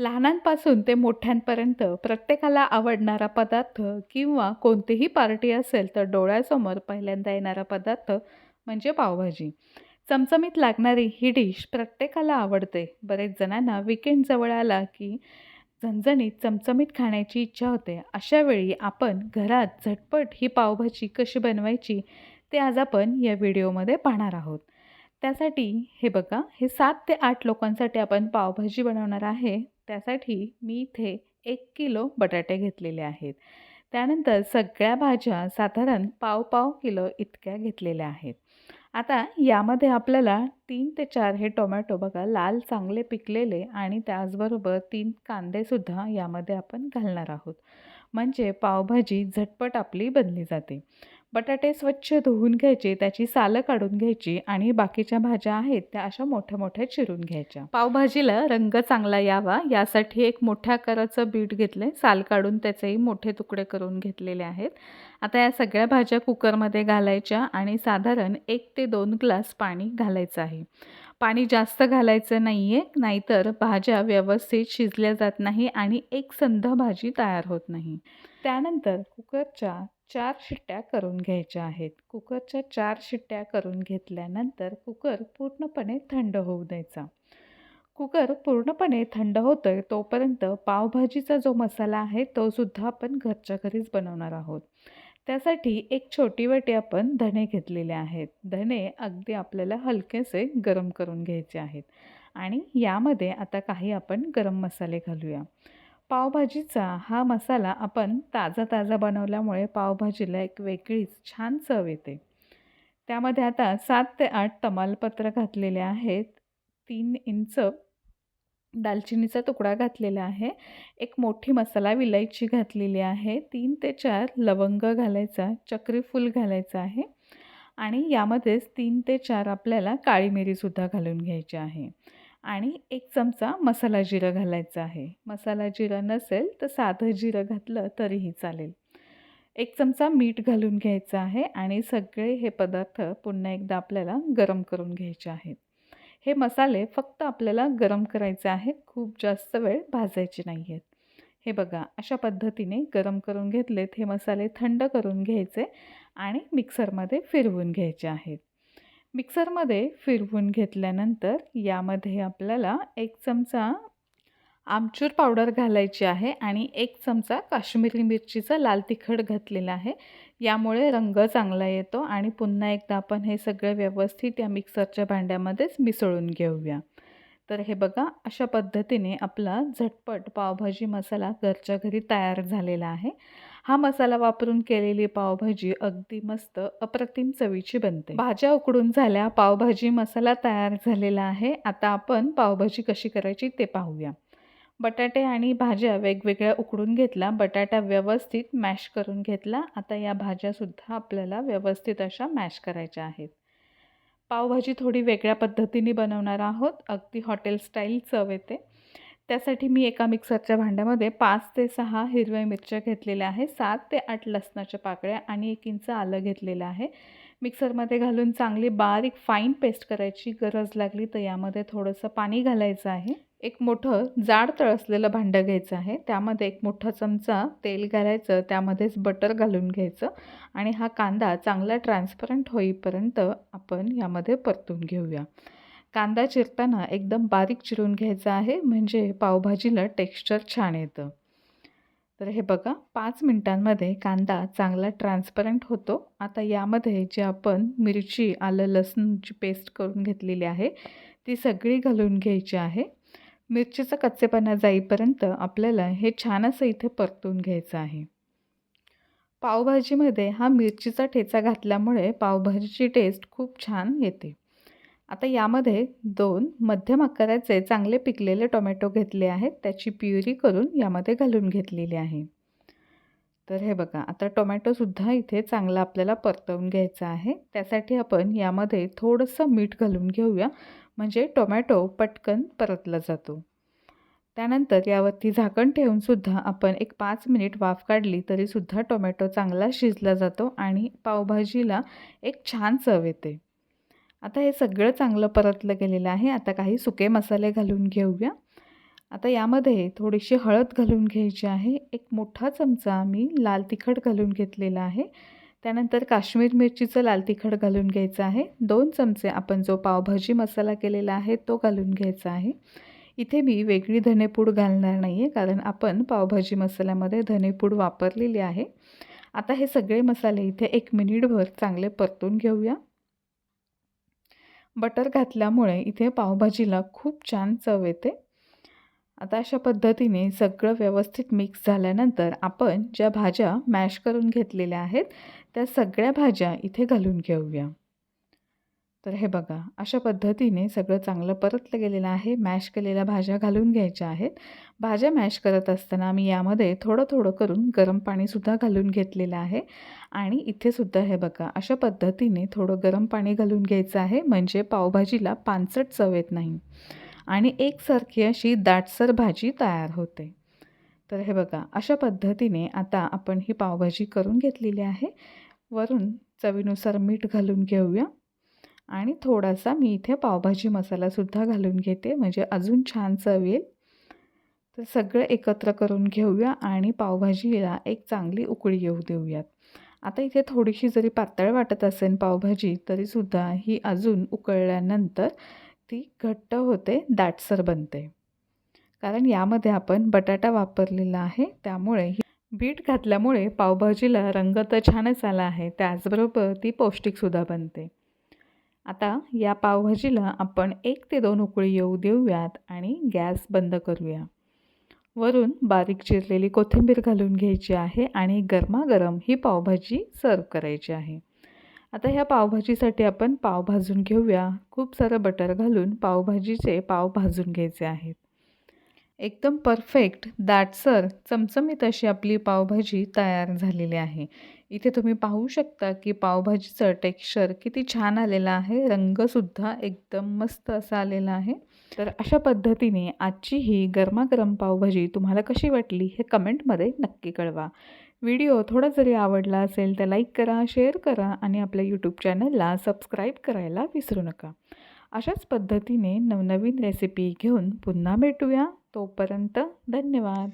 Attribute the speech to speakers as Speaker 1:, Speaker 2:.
Speaker 1: लहानांपासून ते मोठ्यांपर्यंत प्रत्येकाला आवडणारा पदार्थ किंवा कोणतीही पार्टी असेल तर डोळ्यासमोर पहिल्यांदा येणारा पदार्थ म्हणजे पावभाजी. चमचमीत लागणारी ही डिश प्रत्येकाला आवडते. बरेच जणांना विकेंड जवळ आला की झणझणीत चमचमीत खाण्याची इच्छा होते. अशा वेळी आपण घरात झटपट ही पावभाजी कशी बनवायची ते आज आपण या व्हिडिओमध्ये पाहणार आहोत. त्यासाठी हे बघा हे सात ते आठ लोकांसाठी आपण पावभाजी बनवणार आहे. त्यासाठी मी इथे एक किलो बटाटे घेतलेले आहेत. त्यानंतर सगळ्या भाज्या साधारण पाव पाव किलो इतक्या घेतलेल्या आहेत. आता यामध्ये आपल्याला तीन ते चार हे टोमॅटो बघा लाल चांगले पिकलेले आणि त्याचबरोबर तीन कांदेसुद्धा यामध्ये आपण घालणार आहोत. म्हणजे पावभाजी झटपट आपली बनली जाते. बटाटे स्वच्छ धुवून घ्यायचे त्याची सालं काढून घ्यायची आणि बाकीच्या भाज्या आहेत त्या अशा मोठ्या मोठ्या चिरून घ्यायच्या. पावभाजीला रंग चांगला यावा यासाठी एक मोठ्या आकाराचं बीट घेतलं आहे साल काढून त्याचेही मोठे तुकडे करून घेतलेले आहेत. आता या सगळ्या भाज्या कुकरमध्ये घालायच्या आणि साधारण एक ते दोन ग्लास पाणी घालायचं आहे. पाणी जास्त घालायचं नाही आहे नाहीतर भाज्या व्यवस्थित शिजल्या जात नाही आणि एक संध भाजी तयार होत नाही. त्यानंतर कुकरच्या चार शिट्ट्या करून घ्यायच्या आहेत. कुकरच्या चार शिट्ट्या करून घेतल्यानंतर कुकर पूर्णपणे थंड होऊ द्यायचा. कुकर पूर्णपणे थंड होतो आहे तोपर्यंत पावभाजीचा जो मसाला आहे तो सुद्धा आपण घरच्या घरीच बनवणार आहोत. त्यासाठी एक छोटी वाटी आपण धणे घेतलेले आहेत. धणे अगदी आपल्याला हलकेसे गरम करून घ्यायचे आहेत. आणि यामध्ये आता काही आपण गरम मसाले घालूया. पावभाजीचा हा मसाला आपण ताजा ताजा बनवल्यामुळे पावभाजीला एक वेगळीच छान चव येते. त्यामध्ये आता सात ते आठ तमालपत्र घातलेले आहेत. तीन इंच दालचिनीचा तुकडा घातलेला आहे. एक मोठी मसाला विलायची घातलेली आहे. तीन ते चार लवंग घालायचा चक्रीफूल घालायचं आहे. आणि यामध्येच तीन ते चार आपल्याला काळी मिरीसुद्धा घालून घ्यायची आहे. आणि एक चमचा मसाला जिरं घालायचं आहे. मसाला जिरं नसेल तर साधं जिरं घातलं तरीही चालेल. एक चमचा मीठ घालून घ्यायचं आहे आणि सगळे हे पदार्थ पुन्हा एकदा आपल्याला गरम करून घ्यायचे आहेत. हे मसाले फक्त आपल्याला गरम करायचे आहेत खूप जास्त वेळ भाजायचे नाही आहेत हे बघा अशा पद्धतीने गरम करून घेतलेत हे मसाले थंड करून घ्यायचे आणि मिक्सरमध्ये फिरवून घ्यायचे आहेत. मिक्सरमध्ये फिरवून घेतल्यानंतर यामध्ये आपल्याला एक चमचा आमचूर पावडर घालायची आहे आणि एक चमचा काश्मीरी मिरचीचा लाल तिखट घातलेला आहे. यामुळे रंग चांगला येतो आणि पुन्हा एकदा आपण हे सगळं व्यवस्थित या मिक्सरच्या भांड्यामध्येच मिसळून घेऊया. तर हे बघा अशा पद्धतीने आपला झटपट पावभाजी मसाला घरच्या घरी तयार झालेला आहे. हा मसाला वापरून केलेली पावभाजी अगदी मस्त अप्रतिम चवीची बनते. भाज्या उकडून झाल्या पावभाजी मसाला तयार झालेला आहे. आता आपण पावभाजी कशी करायची ते पाहूया. बटाटे आणि भाज्या वेगवेगळ्या उकडून घेतला बटाटा व्यवस्थित मॅश करून घेतला. आता या भाज्यासुद्धा आपल्याला व्यवस्थित अशा मॅश करायच्या आहेत. पावभाजी थोडी वेगळ्या पद्धतीने बनवणार आहोत. अगदी हॉटेल स्टाईल चव येते. त्यासाठी मी एका मिक्सरच्या भांड्यामध्ये पाच ते सहा हिरव्या मिरच्या घेतलेल्या आहे सात ते आठ लसणाच्या पाकळ्या आणि एक इंच आलं घेतलेलं आहे. मिक्सरमध्ये घालून चांगली बारीक फाईन पेस्ट करायची गरज लागली तर यामध्ये थोडंसं पाणी घालायचं आहे. एक मोठं जाड तळसलेलं भांडं घ्यायचं आहे. त्यामध्ये एक मोठा चमचा तेल घालायचं त्यामध्येच बटर घालून घ्यायचं आणि हा कांदा चांगला ट्रान्सपरंट होईपर्यंत आपण यामध्ये परतून घेऊया. कांदा चिरताना एकदम बारीक चिरून घ्यायचा आहे म्हणजे पावभाजीला टेक्स्चर छान येतं. तर हे बघा पाच मिनटांमध्ये कांदा चांगला ट्रान्सपरंट होतो. आता यामध्ये जे आपण मिरची आलं लसूणची पेस्ट करून घेतलेली आहे ती सगळी घालून घ्यायची आहे. मिरचीचा कच्चेपणा जाईपर्यंत आपल्याला हे छान असं इथे परतून घ्यायचं आहे. पावभाजीमध्ये हा मिरचीचा ठेचा घातल्यामुळे पावभाजीची टेस्ट खूप छान येते. आता यामध्ये दोन मध्यम आकाराचे चांगले पिकलेले टोमॅटो घेतले आहेत त्याची प्युरी करून यामध्ये घालून घेतलेली आहे. तर हे बघा आता टोमॅटोसुद्धा इथे चांगला आपल्याला परतवून घ्यायचा आहे. त्यासाठी आपण यामध्ये थोडंसं मीठ घालून घेऊया. म्हणजे टोमॅटो पटकन परतला जातो. त्यानंतर यावरती झाकण ठेवूनसुद्धा आपण एक पाच मिनिट वाफ काढली तरीसुद्धा टोमॅटो चांगला शिजला जातो आणि पावभाजीला एक छान चव येते. आता हे सगळं चांगलं परतलं गेलेलं आहे. आता काही सुके मसाले घालून घेऊया. आता यामध्ये थोडीशी हळद घालून घ्यायची आहे. एक मोठा चमचा मी लाल तिखट घालून घेतलेला आहे. त्यानंतर काश्मीर मिरचीचं लाल तिखट घालून घ्यायचं आहे. दोन चमचे आपण जो पावभाजी मसाला केलेला आहे तो घालून घ्यायचा आहे. इथे मी वेगळी धनेपूड घालणार नाही आहे कारण आपण पावभाजी मसाल्यामध्ये धनेपूड वापरलेली आहे. आता हे सगळे मसाले इथे एक मिनिटभर चांगले परतून घेऊया. बटर घातल्यामुळे इथे पावभाजीला खूप छान चव येते. आता अशा पद्धतीने सगळं व्यवस्थित मिक्स झाल्यानंतर आपण ज्या भाज्या मॅश करून घेतलेल्या आहेत त्या सगळ्या भाज्या इथे घालून घेऊया. तर हे बघा अशा पद्धतीने सगळं चांगलं परतलं गेलेलं आहे. मॅश केलेल्या भाज्या घालून घ्यायच्या आहेत. भाज्या मॅश करत असताना मी यामध्ये थोडं थोडं करून गरम पाणीसुद्धा घालून घेतलेलं आहे. आणि इथेसुद्धा हे बघा अशा पद्धतीने थोडं गरम पाणी घालून घ्यायचं आहे. म्हणजे पावभाजीला पानसट चव येत नाही. आणि एकसारखी अशी दाटसर भाजी तयार होते. तर हे बघा अशा पद्धतीने आता आपण ही पावभाजी करून घेतलेली आहे. वरून चवीनुसार मीठ घालून घेऊया. आणि थोडासा मी इथे पावभाजी मसालासुद्धा घालून घेते म्हणजे अजून छान चव येईल. तर सगळं एकत्र करून घेऊया आणि पावभाजीला एक चांगली उकळी येऊ देऊयात. आता इथे थोडीशी जरी पातळ वाटत असेल पावभाजी तरीसुद्धा ही अजून उकळल्यानंतर ती घट्ट होते दाटसर बनते. कारण यामध्ये आपण बटाटा वापरलेला आहे त्यामुळे बीट घातल्यामुळे पावभाजीला रंग तर छानच आला आहे त्याचबरोबर ती पौष्टिकसुद्धा बनते. आता या पावभाजीला आपण एक ते दोन उकळी येऊ देऊयात आणि गॅस बंद करूया. वरून बारीक चिरलेली कोथिंबीर घालून घ्यायची आहे आणि गरमागरम ही पावभाजी सर्व करायची आहे. आता ह्या पावभाजीसाठी आपण पाव भाजून घेऊया. खूप सारं बटर घालून पावभाजीचे पाव भाजून घ्यायचे आहेत. एकदम परफेक्ट दाटसर चमचमीत अशी आपली पावभाजी तयार झालेली आहे. इथे तुम्ही पाहू शकता की पावभाजीचं टेक्स्चर किती छान आलेलं आहे. रंगसुद्धा एकदम मस्त असा आलेला आहे. तर अशा पद्धतीने आजची ही गरमागरम पावभाजी तुम्हाला कशी वाटली हे कमेंटमध्ये नक्की कळवा. व्हिडिओ थोडा जरी आवडला असेल तर लाईक करा शेअर करा आणि आपल्या यूट्यूब चॅनलला सबस्क्राईब करायला विसरू नका. अशाच पद्धतीने नवनवीन रेसिपी घेऊन पुन्हा भेटूया. तोपर्यंत धन्यवाद.